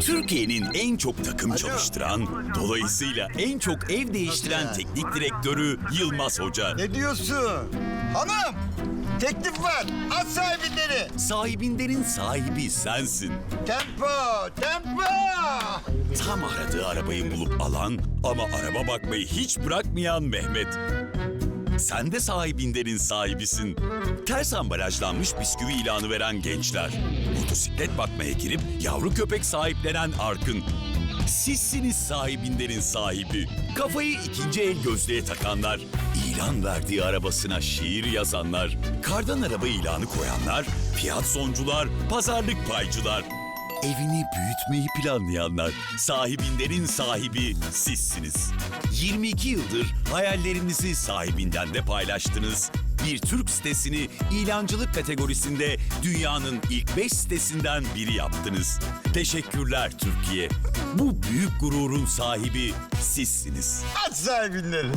Türkiye'nin en çok takım çalıştıran, dolayısıyla en çok ev değiştiren teknik direktörü Yılmaz Hoca. Ne diyorsun? Hanım! Teklif var. At sahibinleri. Sahibinlerin sahibi sensin. Tempo, tempo. Tam aradığı arabayı bulup alan ama araba bakmayı hiç bırakmayan Mehmet. Sen de sahibinlerin sahibisin. Ters ambalajlanmış bisküvi ilanı veren gençler. Motosiklet bakmaya girip yavru köpek sahiplenen Arkın. Sizsiniz sahibinlerin sahibi. Kafayı ikinci el gözlüğe takanlar. ilan verdiği arabasına şiir yazanlar. Kardan araba ilanı koyanlar. Fiyat soncular, pazarlık paycılar. Evini büyütmeyi planlayanlar, sahibinlerin sahibi sizsiniz. 22 yıldır hayallerinizi sahibinden de paylaştınız. Bir Türk sitesini ilancılık kategorisinde dünyanın ilk 5 sitesinden biri yaptınız. Teşekkürler Türkiye. Bu büyük gururun sahibi sizsiniz. At sahibinleri.